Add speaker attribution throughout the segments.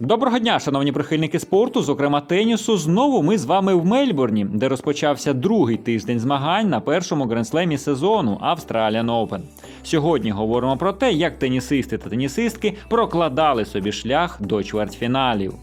Speaker 1: Доброго дня, шановні прихильники спорту, зокрема тенісу. Знову ми з вами в Мельбурні, де розпочався другий тиждень змагань на першому гренслемі сезону Австраліан Open. Сьогодні говоримо про те, як тенісисти та тенісистки прокладали собі шлях до чвертьфіналів.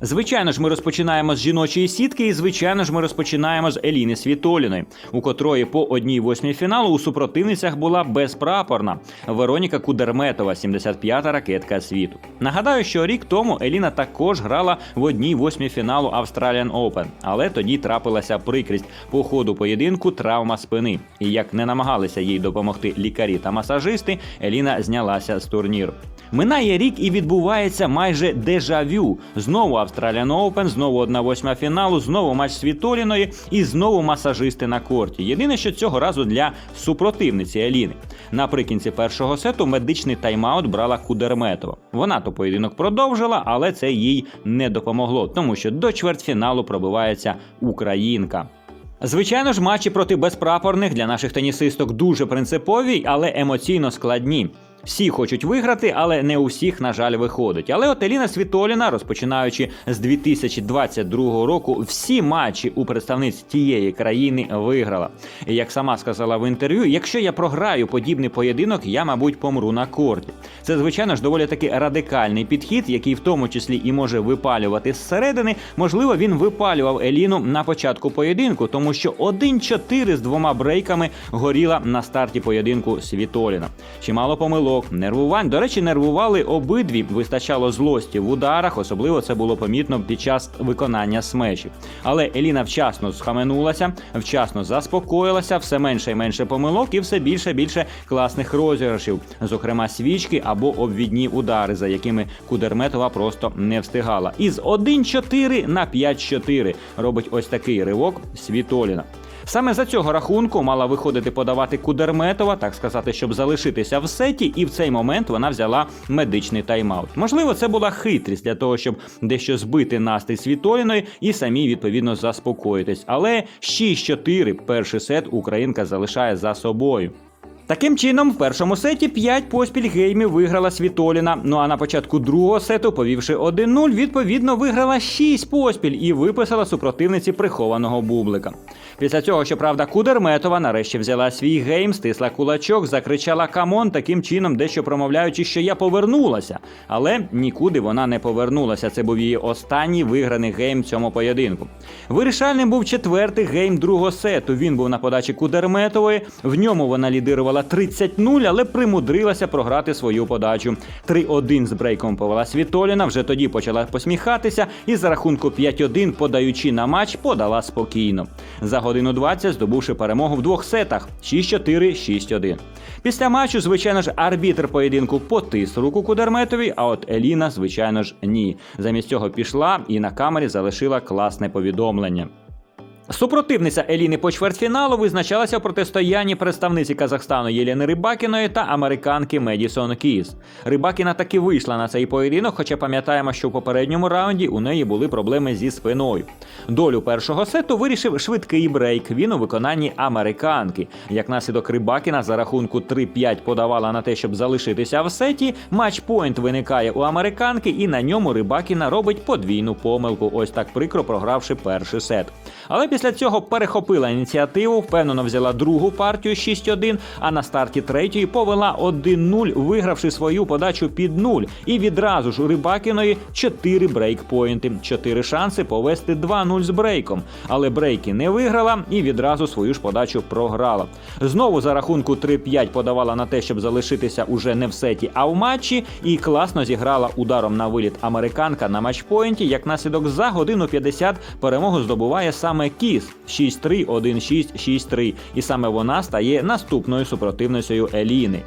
Speaker 1: Звичайно ж, ми розпочинаємо з жіночої сітки, і звичайно ж, ми розпочинаємо з Еліни Світоліної, у котрої по одній восьмій фіналу у супротивницях була безпрапорна Вероніка Кудерметова, 75-та ракетка світу. Нагадаю, що рік тому Еліна також грала в одній восьмій фіналу Australian Open, але тоді трапилася прикрість по ходу поєдинку травма спини. І як не намагалися їй допомогти лікарі та масажисти, Еліна знялася з турніру. Минає рік і відбувається майже дежавю. Знову Australian Open, знову одна восьма фіналу, знову матч Світоліної і знову масажисти на корті. Єдине, що цього разу для супротивниці Еліни. Наприкінці першого сету медичний тайм-аут брала Кудерметова. Вона то поєдинок продовжила, але це їй не допомогло, тому що до чвертьфіналу пробивається українка. Звичайно ж, матчі проти безпрапорних для наших тенісисток дуже принципові, але емоційно складні. Всі хочуть виграти, але не у всіх, на жаль, виходить. Але от Еліна Світоліна, розпочинаючи з 2022 року, всі матчі у представниць тієї країни виграла. Як сама сказала в інтерв'ю, якщо я програю подібний поєдинок, я, мабуть, помру на корті. Це, звичайно ж, доволі таки радикальний підхід, який в тому числі і може випалювати зсередини. Можливо, він випалював Еліну на початку поєдинку, тому що 1-4 з двома брейками горіла на старті поєдинку Світоліна. Чимало помилок, нервувань. До речі, нервували обидві. Вистачало злості в ударах, особливо це було помітно під час виконання смешів. Але Еліна вчасно схаменулася, вчасно заспокоїлася, все менше і менше помилок, і все більше більше класних розіграшів, зокрема свічки або обвідні удари, за якими Кудерметова просто не встигала. Із 1-4 на 5-4 робить ось такий ривок Світоліна. Саме за цього рахунку мала виходити подавати Кудерметова, так сказати, щоб залишитися в сеті, і в цей момент вона взяла медичний тайм-аут. Можливо, це була хитрість для того, щоб дещо збити настрій Світоліної і самі відповідно заспокоїтись. Але 6-4 перший сет Українка залишає за собою. Таким чином, в першому сеті 5 поспіль геймів виграла Світоліна. Ну а на початку другого сету, повівши 1-0, відповідно виграла 6 поспіль і виписала супротивниці прихованого бублика. Після цього, щоправда, Кудерметова нарешті взяла свій гейм, стисла кулачок, закричала камон, таким чином, дещо промовляючи, що я повернулася. Але нікуди вона не повернулася. Це був її останній виграний гейм в цьому поєдинку. Вирішальним був четвертий гейм другого сету. Він був на подачі Кудерметової. В ньому вона лідирувала 30-0, але примудрилася програти свою подачу. 3-1 з брейком повела Світоліна. Вже тоді почала посміхатися, і за рахунку 5-1, подаючи на матч, подала спокійно. За годину 20 здобувши перемогу в двох сетах 6-4, 6-1. Після матчу, звичайно ж, арбітр поєдинку потис руку Кудерметові, а от Еліна, звичайно ж, ні. Замість цього пішла і на камері залишила класне повідомлення. Супротивниця Еліни по чвертьфіналу визначалася в протистоянні представниці Казахстану Єлени Рибакіної та американки Медісон Кіс. Рибакіна таки вийшла на цей поєдинок, хоча пам'ятаємо, що в попередньому раунді у неї були проблеми зі спиною. Долю першого сету вирішив швидкий брейк. Він у виконанні американки. Як наслідок Рибакіна за рахунку 3-5 подавала на те, щоб залишитися в сеті. Матчпойнт виникає у американки, і на ньому Рибакіна робить подвійну помилку. Ось так прикро програвши перший сет. Але після цього перехопила ініціативу, впевнено взяла другу партію 6-1, а на старті третьої повела 1-0, вигравши свою подачу під 0. І відразу ж у Рибакіної 4 брейкпоінти, 4 шанси повести 2-0 з брейком. Але брейки не виграла і відразу свою ж подачу програла. Знову за рахунку 3-5 подавала на те, щоб залишитися уже не в сеті, а в матчі, і класно зіграла ударом на виліт американка на матчпоінті. Як наслідок за годину 50 перемогу здобуває саме Кіс 6-3, 1-6, 6-3. І саме вона стає наступною супротивницею Еліни.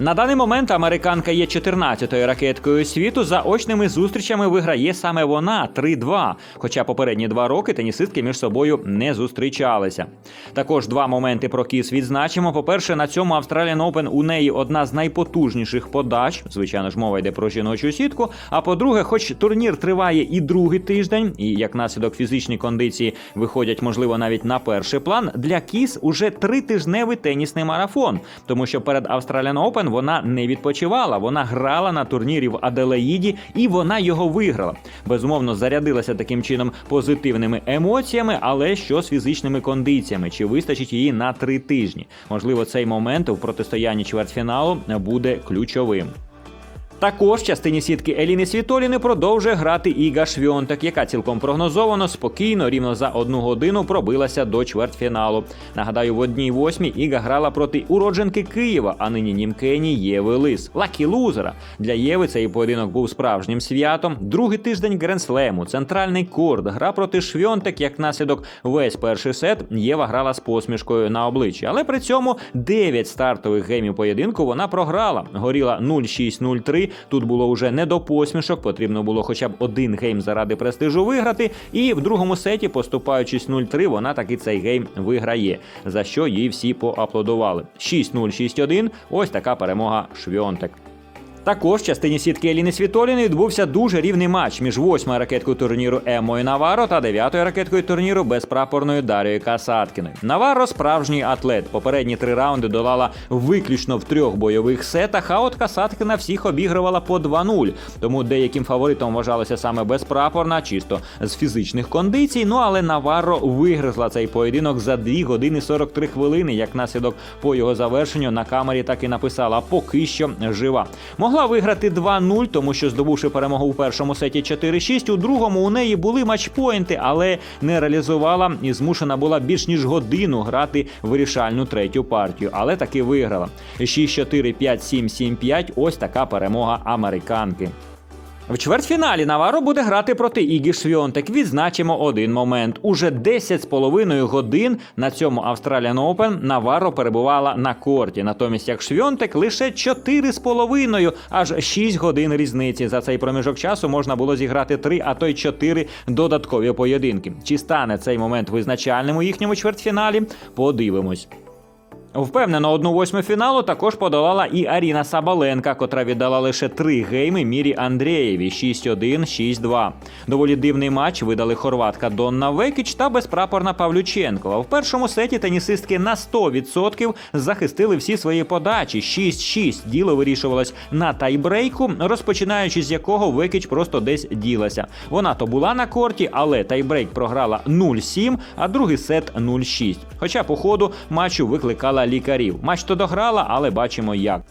Speaker 1: На даний момент американка є 14-ю ракеткою світу. За очними зустрічами виграє саме вона 3-2. Хоча попередні два роки тенісистки між собою не зустрічалися. Також два моменти про кіс відзначимо. По-перше, на цьому Australian Open у неї одна з найпотужніших подач. Звичайно ж, мова йде про жіночу сітку. А по-друге, хоч турнір триває і другий тиждень, і як наслідок фізичні кондиції виходять, можливо, навіть на перший план. Для кіс уже тритижневий тенісний марафон, тому що перед Australian Open вона не відпочивала. Вона грала на турнірі в Аделаїді і вона його виграла. Безумовно, зарядилася таким чином позитивними емоціями, але що з фізичними кондиціями? Чи вистачить її на три тижні? Можливо, цей момент у протистоянні чвертьфіналу буде ключовим. Також частині сітки Еліни Світоліни продовжує грати Іга Швьонтек, яка цілком прогнозовано, спокійно, рівно за одну годину пробилася до чвертьфіналу. Нагадаю, в одній восьмій Іга грала проти уродженки Києва, а нині німкені Єви Лис. Лакі лузера. Для Єви цей поєдинок був справжнім святом. Другий тиждень Гренслему, центральний корд, гра проти Швьонтек, як наслідок весь перший сет Єва грала з посмішкою на обличчі. Але при цьому 9 стартових геймів поєдинку вона програла. Горіла 0-6-0-3. Тут було вже не до посмішок, потрібно було хоча б один гейм заради престижу виграти. І в другому сеті, поступаючись 0-3, вона таки цей гейм виграє, за що їй всі поаплодували. 6-0, 6-1. Ось така перемога Швьонтек. Також в частині сітки Еліни Світоліни відбувся дуже рівний матч між восьмою ракеткою турніру Емою Наваро та дев'ятою ракеткою турніру безпрапорною Дарією Касаткіною. Наваро справжній атлет. Попередні три раунди долала виключно в трьох бойових сетах. А от Касаткіна всіх обігрувала по 2-0. Тому деяким фаворитом вважалася саме безпрапорна, чисто з фізичних кондицій. Ну але Наваро вигризла цей поєдинок за 2 години 43 хвилини. Як наслідок по його завершенню на камері так і написала поки що жива. Могла виграти 2-0, тому що здобувши перемогу у першому сеті 4-6, у другому у неї були матчпоінти, але не реалізувала і змушена була більш ніж годину грати вирішальну третю партію, але таки виграла. 6-4, 5-7, 7-5 – ось така перемога американки. В чвертьфіналі Наваро буде грати проти Ігі Швьонтек. Відзначимо один момент. Уже 10 з половиною годин на цьому Australian Open Наваро перебувала на корті. Натомість як Швьонтек лише 4 з половиною, аж 6 годин різниці. За цей проміжок часу можна було зіграти 3, а то й 4 додаткові поєдинки. Чи стане цей момент визначальним у їхньому чвертьфіналі? Подивимось. Впевнено, одну восьму фіналу також подолала і Аріна Сабаленка, котра віддала лише три гейми Мірі Андрієві 6-1, 6-2. Доволі дивний матч видали хорватка Донна Векіч та безпрапорна Павлюченкова. В першому сеті тенісистки на 100% захистили всі свої подачі. 6-6 діло вирішувалось на тайбрейку, розпочинаючи з якого Векіч просто десь ділася. Вона то була на корті, але тайбрейк програла 0-7, а другий сет 0-6. Хоча по ходу матчу викликала лікарів. Матч то дограла, але бачимо як.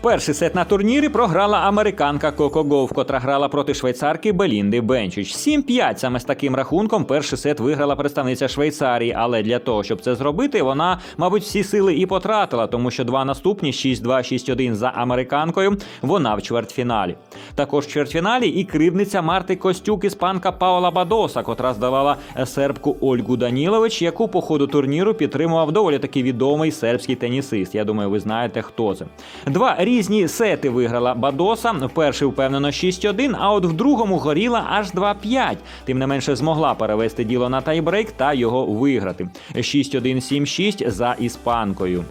Speaker 1: Перший сет на турнірі програла американка Коко Гов, котра грала проти швейцарки Белінди Бенчич. 7-5 саме з таким рахунком. Перший сет виграла представниця Швейцарії, але для того, щоб це зробити, вона, мабуть, всі сили і потратила, тому що два наступні 6-2, 6-1 за американкою. Вона в чвертьфіналі. Також в чвертьфіналі і кривниця Марти Костюк іспанка Паула Бадоса, котра здавала сербку Ольгу Данілович, яку по ходу турніру підтримував доволі таки відомий сербський тенісист. Я думаю, ви знаєте, хто це. Два різні сети виграла Бадоса. В впевнено 6-1, а от в другому горіла аж 2-5. Тим не менше змогла перевести діло на тайбрейк та його виграти. 6-1-7-6 за іспанкою.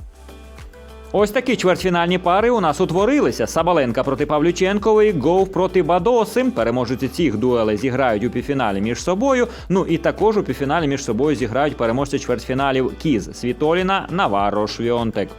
Speaker 1: Ось такі чвертьфінальні пари у нас утворилися. Сабаленка проти Павлюченкової, Гов проти Бадоси. Переможці цих дуелей зіграють у півфіналі між собою. Ну і також у півфіналі між собою зіграють переможці чвертьфіналів Кіз Світоліна, Наварро Швьонтек.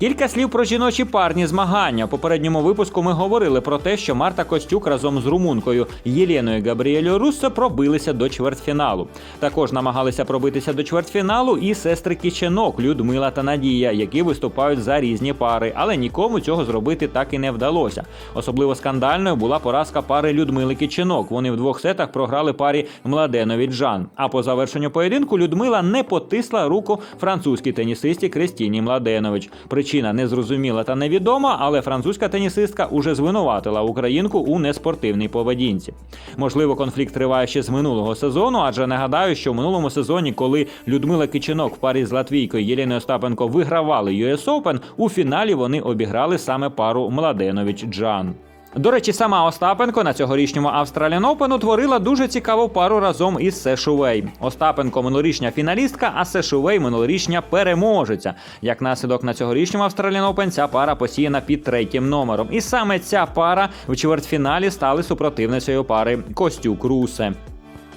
Speaker 1: Кілька слів про жіночі парні змагання. У попередньому випуску ми говорили про те, що Марта Костюк разом з румункою Єленою Габріелю Руссо пробилися до чвертьфіналу. Також намагалися пробитися до чвертьфіналу і сестри Кіченок Людмила та Надія, які виступають за різні пари, але нікому цього зробити так і не вдалося. Особливо скандальною була поразка пари Людмили Кіченок. Вони в двох сетах програли парі Младенович Жан. А по завершенню поєдинку Людмила не потисла руку французькій тенісисті Кристіні Младенович. Причина незрозуміла та невідома, але французька тенісистка уже звинуватила українку у неспортивній поведінці. Можливо, конфлікт триває ще з минулого сезону, адже нагадаю, що в минулому сезоні, коли Людмила Кичинок в парі з латвійкою Єліною Остапенко вигравали US Open, у фіналі вони обіграли саме пару Младенович Джан. До речі, сама Остапенко на цьогорічному Australian Open утворила дуже цікаву пару разом із Сешувей. Остапенко минулорічня фіналістка, а Сешувей минулорічня переможеця. Як наслідок на цьогорічному Australian Open ця пара посіяна під третім номером. І саме ця пара в чвертьфіналі стали супротивницею пари Костюк Русе.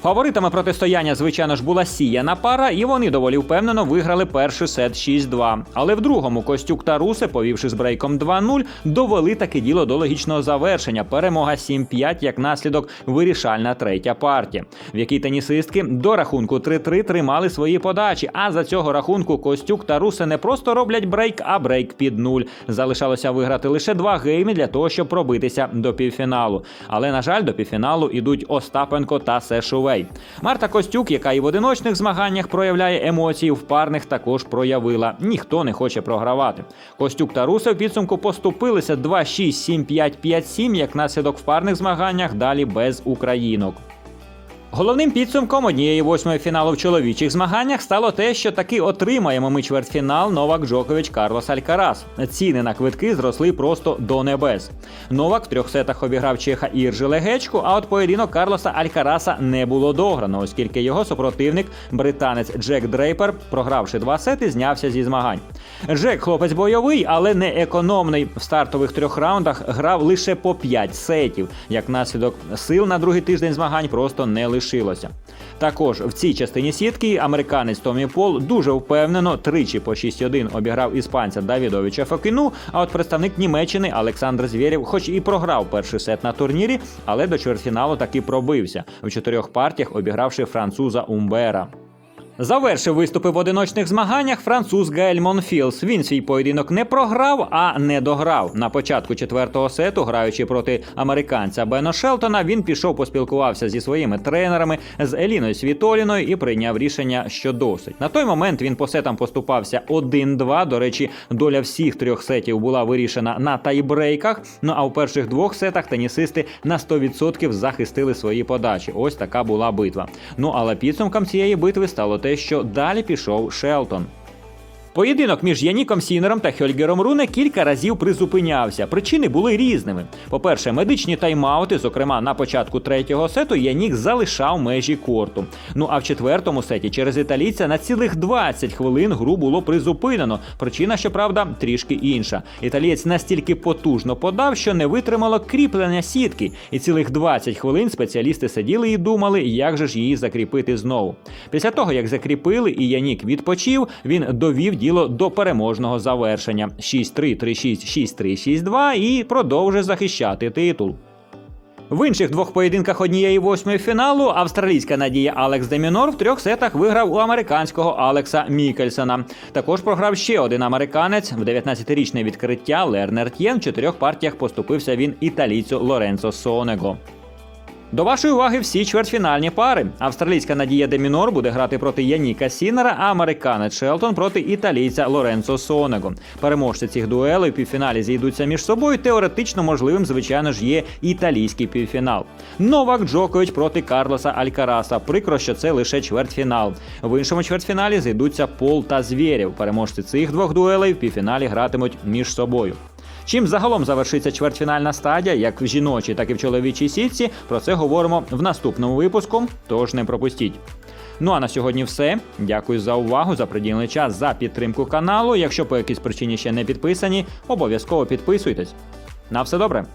Speaker 1: Фаворитами протистояння, звичайно ж, була сіяна пара, і вони доволі впевнено виграли перший сет 6-2. Але в другому Костюк та Русе, повівши з брейком 2-0, довели таке діло до логічного завершення. Перемога 7-5 як наслідок вирішальна третя партія, в якій тенісистки до рахунку 3-3 тримали свої подачі. А за цього рахунку Костюк та Русе не просто роблять брейк, а брейк під нуль. Залишалося виграти лише два гейми для того, щоб пробитися до півфіналу. Але на жаль, до півфіналу ідуть Остапенко та Сешувей. Марта Костюк, яка і в одиночних змаганнях проявляє емоції, в парних також проявила. Ніхто не хоче програвати. Костюк та Русе в підсумку поступилися 2-6, 7-5, 5-7, як наслідок в парних змаганнях далі без українок. Головним підсумком однієї восьмої фіналу в чоловічих змаганнях стало те, що таки отримаємо ми чвертьфінал Новак Джокович Карлос Алькарас. Ціни на квитки зросли просто до небес. Новак в трьох сетах обіграв Чеха Іржи Легечку, а от поєдинок Карлоса Алькараса не було дограно, оскільки його супротивник, британець Джек Дрейпер, програвши два сети, знявся зі змагань. Джек хлопець бойовий, але не економний. В стартових трьох раундах грав лише по 5 сетів. Як наслідок сил на другий тиждень змагань просто не лишилося. Також в цій частині сітки американець Томі Пол дуже впевнено тричі по 6-1 обіграв іспанця Давідовича Фокіну. А от представник Німеччини Олександр Звєрєв, хоч і програв перший сет на турнірі, але до чвертьфіналу таки пробився в чотирьох партіях, обігравши француза Умбера. Завершив виступи в одиночних змаганнях француз Гаель Монфілс. Він свій поєдинок не програв, а не дограв. На початку четвертого сету, граючи проти американця Бено Шелтона, він пішов поспілкувався зі своїми тренерами з Еліною Світоліною і прийняв рішення, що досить. На той момент він по сетам поступався 1-2. До речі, доля всіх трьох сетів була вирішена на тайбрейках. Ну а у перших двох сетах тенісисти на 100% захистили свої подачі. Ось така була битва. Ну але підсумком цієї битви стало те, що далі пішов Шелтон. Поєдинок між Яніком Сінером та Хьольгером Руне кілька разів призупинявся. Причини були різними. По-перше, медичні тайм-аути, зокрема на початку третього сету, Янік залишав межі корту. Ну а в четвертому сеті через італійця на цілих 20 хвилин гру було призупинено. Причина, щоправда, трішки інша. Італієць настільки потужно подав, що не витримало кріплення сітки, і цілих 20 хвилин спеціалісти сиділи і думали, як же ж її закріпити знову. Після того, як закріпили і Янік відпочив, він довів діло до переможного завершення 6-3, 3-6, 6-3, 6-2 і продовжує захищати титул. В інших двох поєдинках однієї восьмої фіналу австралійська надія Алекс Демінор в трьох сетах виграв у американського Алекса Мікельсона. Також програв ще один американець в 19-річне відкриття Лернер Т'єн. В чотирьох партіях поступився він італійцю Лоренцо Сонего. До вашої уваги всі чвертьфінальні пари. Австралійська Надія Демінор буде грати проти Яніка Сінера, а американець Шелтон проти італійця Лоренцо Сонего. Переможці цих дуелей в півфіналі зійдуться між собою. Теоретично можливим, звичайно ж, є італійський півфінал. Новак Джокович проти Карлоса Алькараса. Прикро, що це лише чвертьфінал. В іншому чвертьфіналі зійдуться Пол та Звєрєв. Переможці цих двох дуелей в півфіналі гратимуть між собою. Чим загалом завершиться чвертьфінальна стадія, як в жіночій, так і в чоловічій сітці, про це говоримо в наступному випуску, тож не пропустіть. Ну а на сьогодні все. Дякую за увагу, за приділений час, за підтримку каналу. Якщо по якійсь причині ще не підписані, обов'язково підписуйтесь. На все добре!